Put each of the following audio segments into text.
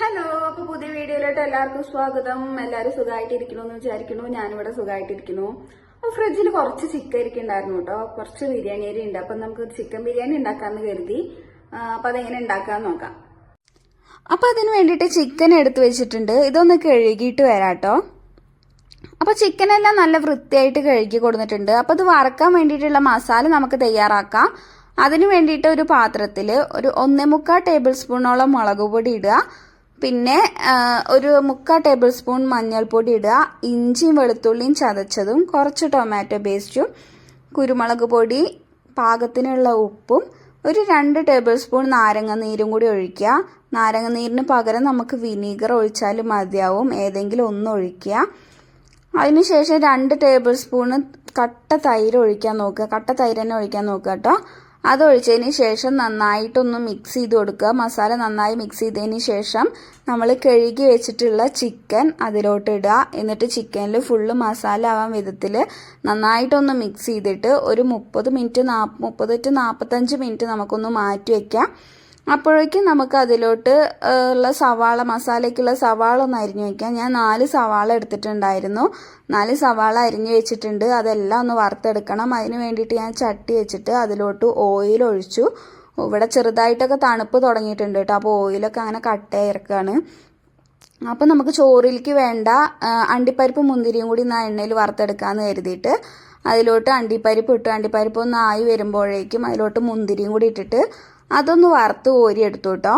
Hello അപ്പൊ പുതിയ വീഡിയോയിലോട്ട് എല്ലാവർക്കും സ്വാഗതം. എല്ലാവരും സുഖമായിട്ടിരിക്കണോ എന്ന് വിചാരിക്കണു ഞാനിവിടെ സുഖമായിട്ടിരിക്കണു അപ്പൊ ഫ്രിഡ്ജിൽ കുറച്ച് ചിക്കൻ ഇരിക്കുന്നുണ്ടായിരുന്നു കേട്ടോ. കുറച്ച് ബിരിയാണി അരി ഉണ്ട്. അപ്പൊ നമുക്ക് ചിക്കൻ ബിരിയാണി ഉണ്ടാക്കാന്ന് കരുതി. അപ്പൊ അതെങ്ങനെ ഉണ്ടാക്കാന്ന് നോക്കാം. അപ്പൊ അതിന് വേണ്ടിയിട്ട് ചിക്കൻ എടുത്തു വെച്ചിട്ടുണ്ട്. ഇതൊന്ന് കഴുകിയിട്ട് വരാട്ടോ അപ്പൊ ചിക്കൻ എല്ലാം നല്ല വൃത്തിയായിട്ട് കഴുകി കൊടുത്തിട്ടുണ്ട്. അപ്പൊ അത് വറക്കാൻ വേണ്ടിയിട്ടുള്ള മസാല നമുക്ക് തയ്യാറാക്കാം. അതിനു വേണ്ടിയിട്ട് ഒരു പാത്രത്തിൽ ഒരു ഒന്നേ മുക്കാൽ ടേബിൾ സ്പൂണോളം മുളക് പൊടി ഇടുക. പിന്നെ ഒരു മുക്കാൽ ടേബിൾ സ്പൂൺ മഞ്ഞൾപ്പൊടി ഇടുക. ഇഞ്ചിയും വെളുത്തുള്ളിയും ചതച്ചതും കുറച്ച് ടൊമാറ്റോ പേസ്റ്റും കുരുമുളക് പൊടി പാകത്തിനുള്ള ഉപ്പും ഒരു രണ്ട് ടേബിൾ സ്പൂൺ നാരങ്ങ നീരും കൂടി ഒഴിക്കുക. നാരങ്ങ നീരിന് പകരം നമുക്ക് വിനീഗർ ഒഴിച്ചാലും മതിയാവും. ഏതെങ്കിലും ഒന്ന് ഒഴിക്കുക. അതിനുശേഷം രണ്ട് ടേബിൾ സ്പൂണ് കട്ട തൈര് ഒഴിക്കാൻ നോക്കുക. കട്ട തൈര് തന്നെ ഒഴിക്കാൻ നോക്കുക കേട്ടോ. അത് ഒഴിച്ചതിന് ശേഷം നന്നായിട്ടൊന്ന് മിക്സ് ചെയ്ത് കൊടുക്കുക. മസാല നന്നായി മിക്സ് ചെയ്തതിന് ശേഷം നമ്മൾ കഴുകി വെച്ചിട്ടുള്ള ചിക്കൻ അതിലോട്ട് ഇടുക. എന്നിട്ട് ചിക്കനിൽ ഫുള്ള് മസാല ആവാൻ വിധത്തിൽ നന്നായിട്ടൊന്ന് മിക്സ് ചെയ്തിട്ട് ഒരു മുപ്പത് മിനിറ്റ് നാ മുപ്പത് ടു നാൽപ്പത്തഞ്ച് മിനിറ്റ് നമുക്കൊന്ന് മാറ്റി വയ്ക്കാം അപ്പോഴേക്കും നമുക്ക് അതിലോട്ട് ഉള്ള സവാള മസാലയ്ക്കുള്ള സവാള ഒന്ന് അരിഞ്ഞു വെക്കാം. ഞാൻ നാല് സവാള എടുത്തിട്ടുണ്ടായിരുന്നു. നാല് സവാള അരിഞ്ഞു വെച്ചിട്ടുണ്ട്. അതെല്ലാം ഒന്ന് വറുത്തെടുക്കണം. അതിന് വേണ്ടിയിട്ട് ഞാൻ ചട്ടി വെച്ചിട്ട് അതിലോട്ട് ഓയിൽ ഒഴിച്ചു. ഇവിടെ ചെറുതായിട്ടൊക്കെ തണുപ്പ് തുടങ്ങിയിട്ടുണ്ട് കേട്ടോ. അപ്പോൾ ഓയിലൊക്കെ അങ്ങനെ കട്ടയിറക്കുകയാണ് അപ്പോൾ അപ്പം നമുക്ക് ചോറിലേക്ക് വേണ്ട അണ്ടിപ്പരിപ്പ് മുന്തിരിയും കൂടി ഇന്ന് എണ്ണയിൽ വറുത്തെടുക്കാമെന്ന് കരുതിയിട്ട് അതിലോട്ട് അണ്ടിപ്പരിപ്പ് ഇട്ടു. അണ്ടിപ്പരിപ്പ് ഒന്ന് ആയി വരുമ്പോഴേക്കും അതിലോട്ട് മുന്തിരിയും കൂടി ഇട്ടിട്ട് അതൊന്ന് വറുത്ത് കോരി എടുത്തു കേട്ടോ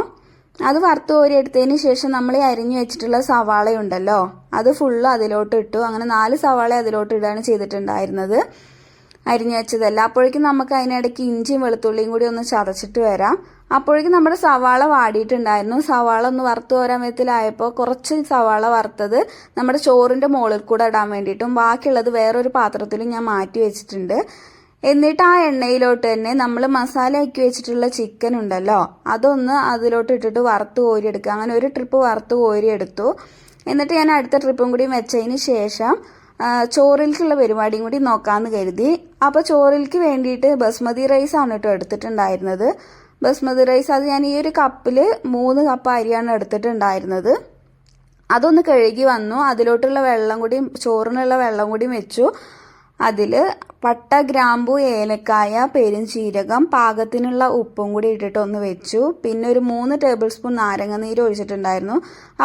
അത് വറുത്ത് കോരി എടുത്തതിന് ശേഷം നമ്മൾ ഈ അരിഞ്ഞു വെച്ചിട്ടുള്ള സവാള ഉണ്ടല്ലോ അത് ഫുള്ള് അതിലോട്ട് ഇട്ടു. അങ്ങനെ നാല് സവാള അതിലോട്ട് ഇടാണ് ചെയ്തിട്ടുണ്ടായിരുന്നത്. അരിഞ്ഞു വെച്ചതല്ല. അപ്പോഴേക്കും നമുക്ക് അതിനിടയ്ക്ക് ഇഞ്ചിയും വെളുത്തുള്ളിയും കൂടി ഒന്ന് ചതച്ചിട്ട് വരാം. അപ്പോഴേക്കും നമ്മുടെ സവാള വാടിയിട്ടുണ്ടായിരുന്നു. സവാള ഒന്ന് വറുത്ത് പോരാൻ വിധത്തിലായപ്പോൾ കുറച്ച് സവാള വറുത്തത് നമ്മുടെ ചോറിന്റെ മുകളിൽ കൂടെ ഇടാൻ വേണ്ടിയിട്ടും ബാക്കിയുള്ളത് വേറൊരു പാത്രത്തിലും ഞാൻ മാറ്റി വെച്ചിട്ടുണ്ട്. എന്നിട്ട് ആ എണ്ണയിലോട്ട് തന്നെ നമ്മൾ മസാല ആക്കി വെച്ചിട്ടുള്ള ചിക്കൻ ഉണ്ടല്ലോ അതൊന്ന് അതിലോട്ട് ഇട്ടിട്ട് വറുത്ത് കോരിയെടുക്കുക. അങ്ങനെ ഒരു ട്രിപ്പ് വറുത്ത് കോരിയെടുത്തു. എന്നിട്ട് ഞാൻ അടുത്ത ട്രിപ്പും കൂടി വെച്ചതിന് ശേഷം ചോറിൽക്കുള്ള പരിപാടിയും കൂടി നോക്കാമെന്ന് കരുതി. അപ്പോൾ ചോറിലേക്ക് വേണ്ടിയിട്ട് ബസ്മതി റൈസ് ആണ് കേട്ടോ എടുത്തിട്ടുണ്ടായിരുന്നത്. ബസ്മതി റൈസ് അത് ഞാൻ ഈ ഒരു കപ്പിൽ മൂന്ന് കപ്പ് അരിയാണ് എടുത്തിട്ടുണ്ടായിരുന്നത്. അതൊന്ന് കഴുകി വന്നു. അതിലോട്ടുള്ള വെള്ളം കൂടി ചോറിനുള്ള വെള്ളം കൂടി വെച്ചു. അതിൽ പട്ട ഗ്രാമ്പു ഏലക്കായ പെരുംജീരകം പാകത്തിനുള്ള ഉപ്പും കൂടി ഇട്ടിട്ട് ഒന്ന് വെച്ചു. പിന്നെ ഒരു മൂന്ന് ടേബിൾ സ്പൂൺ നാരങ്ങ നീര് ഒഴിച്ചിട്ടുണ്ടായിരുന്നു.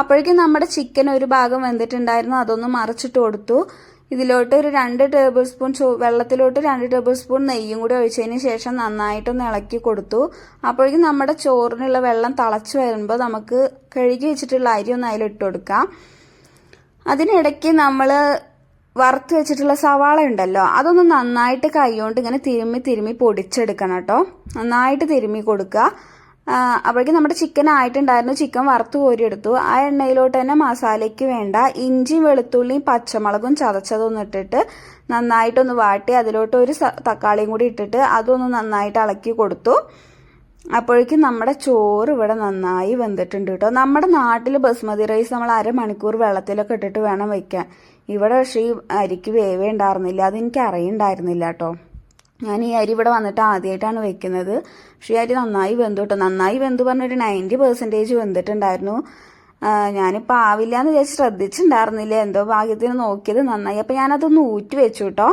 അപ്പോഴേക്കും നമ്മുടെ ചിക്കൻ ഒരു ഭാഗം വെന്തിട്ടുണ്ടായിരുന്നു. അതൊന്ന് മറിച്ചിട്ട് കൊടുത്തു. ഇതിലോട്ട് ഒരു രണ്ട് ടേബിൾ സ്പൂൺ വെള്ളത്തിലോട്ട് രണ്ട് ടേബിൾ സ്പൂൺ നെയ്യും കൂടി ഒഴിച്ചതിന് ശേഷം നന്നായിട്ടൊന്ന് ഇളക്കി കൊടുത്തു. അപ്പോഴേക്കും നമ്മുടെ ചോറിനുള്ള വെള്ളം തിളച്ചു വരുമ്പോൾ നമുക്ക് കഴുകി വെച്ചിട്ടുള്ള അരി ഒന്ന് അതിലിട്ട് കൊടുക്കാം. അതിനിടയ്ക്ക് നമ്മൾ വറുത്ത് വെച്ചിട്ടുള്ള സവാള ഉണ്ടല്ലോ അതൊന്ന് നന്നായിട്ട് കൈകൊണ്ട് ഇങ്ങനെ തിരുമ്മി തിരുമ്മി പൊടിച്ചെടുക്കണം കേട്ടോ. നന്നായിട്ട് തിരുമ്മി കൊടുക്കുക. അപ്പോഴേക്കും നമ്മുടെ ചിക്കൻ ആയിട്ടുണ്ടായിരുന്നു. ചിക്കൻ വറുത്ത് കോരിയെടുത്തു ആ എണ്ണയിലോട്ട് തന്നെ മസാലയ്ക്ക് വേണ്ട ഇഞ്ചിയും വെളുത്തുള്ളിയും പച്ചമുളകും ചതച്ചതൊന്നും ഇട്ടിട്ട് നന്നായിട്ടൊന്ന് വാട്ടി അതിലോട്ട് ഒരു തക്കാളിയും കൂടി ഇട്ടിട്ട് അതൊന്ന് നന്നായിട്ട് ഇളക്കി കൊടുത്തു. അപ്പോഴേക്കും നമ്മുടെ ചോറ് ഇവിടെ നന്നായി വെന്തിട്ടുണ്ട് കേട്ടോ. നമ്മുടെ നാട്ടിൽ ബസ്മതി റൈസ് നമ്മൾ അരമണിക്കൂർ വെള്ളത്തിലൊക്കെ ഇട്ടിട്ട് വേണം വെക്കാൻ. ഇവിടെ പക്ഷേ ഈ അരിക്ക് വേവേ ഉണ്ടായിരുന്നില്ല. അതെനിക്ക് അറിയണ്ടായിരുന്നില്ല കേട്ടോ ഞാൻ ഈ അരി ഇവിടെ വന്നിട്ട് ആദ്യമായിട്ടാണ് വെക്കുന്നത്. പക്ഷേ ഈ അരി നന്നായി വെന്തു കേട്ടോ നന്നായി വെന്തു പറഞ്ഞൊരു നയന്റി പെർസെന്റേജ് വെന്തിട്ടുണ്ടായിരുന്നു. ഞാനിപ്പോൾ ആവില്ല എന്ന് വിചാരിച്ച് ശ്രദ്ധിച്ചിട്ടുണ്ടായിരുന്നില്ല എന്തോ ഭാഗ്യത്തിന് നോക്കിയത് നന്നായി. അപ്പം ഞാനതൊന്ന് ഊറ്റി വെച്ചു കേട്ടോ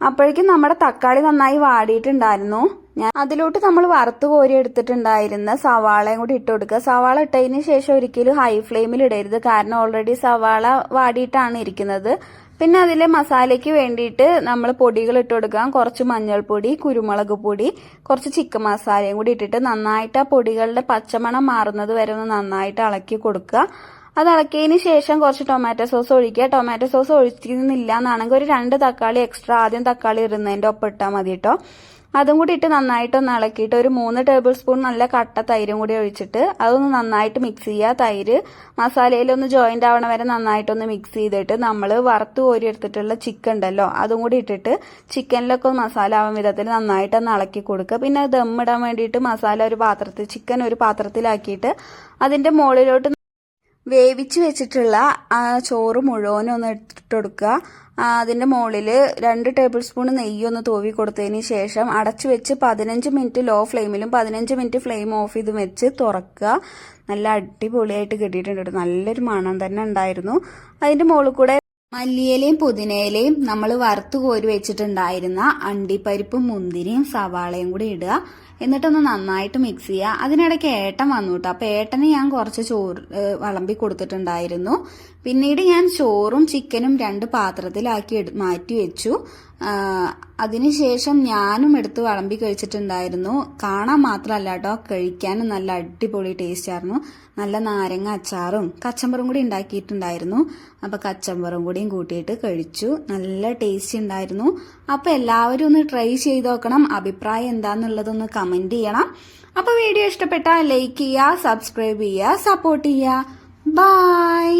അപ്പോഴേക്കും നമ്മുടെ തക്കാളി നന്നായി വാടിയിട്ടുണ്ടായിരുന്നു. ഞാൻ അതിലോട്ട് നമ്മൾ വറുത്ത് കോരി എടുത്തിട്ടുണ്ടായിരുന്ന സവാളയും കൂടി ഇട്ട് കൊടുക്കുക. സവാള ഇട്ടതിന് ശേഷം ഒരിക്കലും ഹൈ ഫ്ലെയിമിൽ ഇടരുത്. കാരണം ഓൾറെഡി സവാള വാടിയിട്ടാണ് ഇരിക്കുന്നത്. പിന്നെ അതിലെ മസാലയ്ക്ക് വേണ്ടിയിട്ട് നമ്മൾ പൊടികൾ ഇട്ട് കൊടുക്കാം കുറച്ച് മഞ്ഞൾപ്പൊടി കുരുമുളക് പൊടി കുറച്ച് ചിക്കൻ മസാലയും കൂടി ഇട്ടിട്ട് നന്നായിട്ട് ആ പൊടികളുടെ പച്ചമണം മാറുന്നത് വരെ ഒന്ന് നന്നായിട്ട് ഇളക്കി കൊടുക്കുക. അത് ഇളക്കിയതിന് ശേഷം കുറച്ച് ടൊമാറ്റോ സോസ് ഒഴിക്കുക. ടൊമാറ്റോ സോസ് ഒഴിക്കുന്നില്ല എന്നാണെങ്കിൽ ഒരു രണ്ട് തക്കാളി എക്സ്ട്രാ ആദ്യം തക്കാളി ഇടുന്നതിന്റെ ഒപ്പം ഇട്ടാൽ മതി കേട്ടോ. അതും കൂടി ഇട്ട് നന്നായിട്ടൊന്ന് ഇളക്കിയിട്ട് ഒരു മൂന്ന് ടേബിൾ സ്പൂൺ നല്ല കട്ട തൈരും കൂടി ഒഴിച്ചിട്ട് അതൊന്ന് നന്നായിട്ട് മിക്സ് ചെയ്യുക. തൈര് മസാലയിലൊന്ന് ജോയിന്റ് ആവണ വരെ നന്നായിട്ടൊന്ന് മിക്സ് ചെയ്തിട്ട് നമ്മൾ വറുത്ത് കോരി എടുത്തിട്ടുള്ള ചിക്കൻ ഉണ്ടല്ലോ അതും കൂടി ഇട്ടിട്ട് ചിക്കനിലൊക്കെ മസാല ആവാൻ വിധത്തിൽ നന്നായിട്ടൊന്ന് ഇളക്കി കൊടുക്കുക. പിന്നെ ദമ്മിടാൻ വേണ്ടിയിട്ട് മസാല ഒരു പാത്രത്തിൽ ചിക്കൻ ഒരു പാത്രത്തിലാക്കിയിട്ട് അതിന്റെ മുകളിലോട്ട് വേവിച്ച് വെച്ചിട്ടുള്ള ചോറ് മുഴുവനും ഒന്ന് ഇട്ടിട്ട് കൊടുക്കുക അതിന്റെ മുകളിൽ രണ്ട് ടേബിൾ സ്പൂൺ നെയ്യ് ഒന്ന് തൂവി കൊടുത്തതിന് ശേഷം അടച്ചു വെച്ച് പതിനഞ്ച് മിനിറ്റ് ലോ ഫ്ലെയിമിലും പതിനഞ്ച് മിനിറ്റ് ഫ്ലെയിം ഓഫ് ചെയ്ത് വെച്ച് തുറക്കുക. നല്ല അടിപൊളിയായിട്ട് കിട്ടിയിട്ടുണ്ട് കേട്ടോ. നല്ലൊരു മണം തന്നെ ഉണ്ടായിരുന്നു. അതിന്റെ മുകളിൽ കൂടെ മല്ലിയിലയും പുതിനയിലയും നമ്മൾ വറുത്ത് കോരി വെച്ചിട്ടുണ്ടായിരുന്ന അണ്ടിപ്പരിപ്പും മുന്തിരിയും സവാളയും കൂടി ഇടുക. എന്നിട്ടൊന്ന് നന്നായിട്ട് മിക്സ് ചെയ്യുക. അതിനിടയ്ക്ക് ഏട്ടൻ വന്നു കേട്ടോ അപ്പോൾ ഏട്ടന് ഞാൻ കുറച്ച് ചോറ് വിളമ്പി കൊടുത്തിട്ടുണ്ടായിരുന്നു. പിന്നീട് ഞാൻ ചോറും ചിക്കനും രണ്ട് പാത്രത്തിലാക്കി മാറ്റി വെച്ചു. അതിനുശേഷം ഞാനും എടുത്ത് വിളമ്പി കഴിച്ചിട്ടുണ്ടായിരുന്നു. കാണാൻ മാത്രമല്ല കേട്ടോ കഴിക്കാനും നല്ല അടിപൊളി ടേസ്റ്റ് ആയിരുന്നു. നല്ല നാരങ്ങ അച്ചാറും കച്ചമ്പറും കൂടി ഉണ്ടാക്കിയിട്ടുണ്ടായിരുന്നു. അപ്പോൾ കച്ചമ്പറും കൂടിയും കൂട്ടിയിട്ട് കഴിച്ചു. നല്ല ടേസ്റ്റ് ഉണ്ടായിരുന്നു. അപ്പോൾ എല്ലാവരും ഒന്ന് ട്രൈ ചെയ്ത് നോക്കണം. അഭിപ്രായം എന്താണെന്നുള്ളതൊന്ന് കമന്റ് ചെയ്യണം. അപ്പോൾ വീഡിയോ ഇഷ്ടപ്പെട്ടാൽ ലൈക്ക് ചെയ്യുക സബ്സ്ക്രൈബ് ചെയ്യുക സപ്പോർട്ട് ചെയ്യുക. ബൈ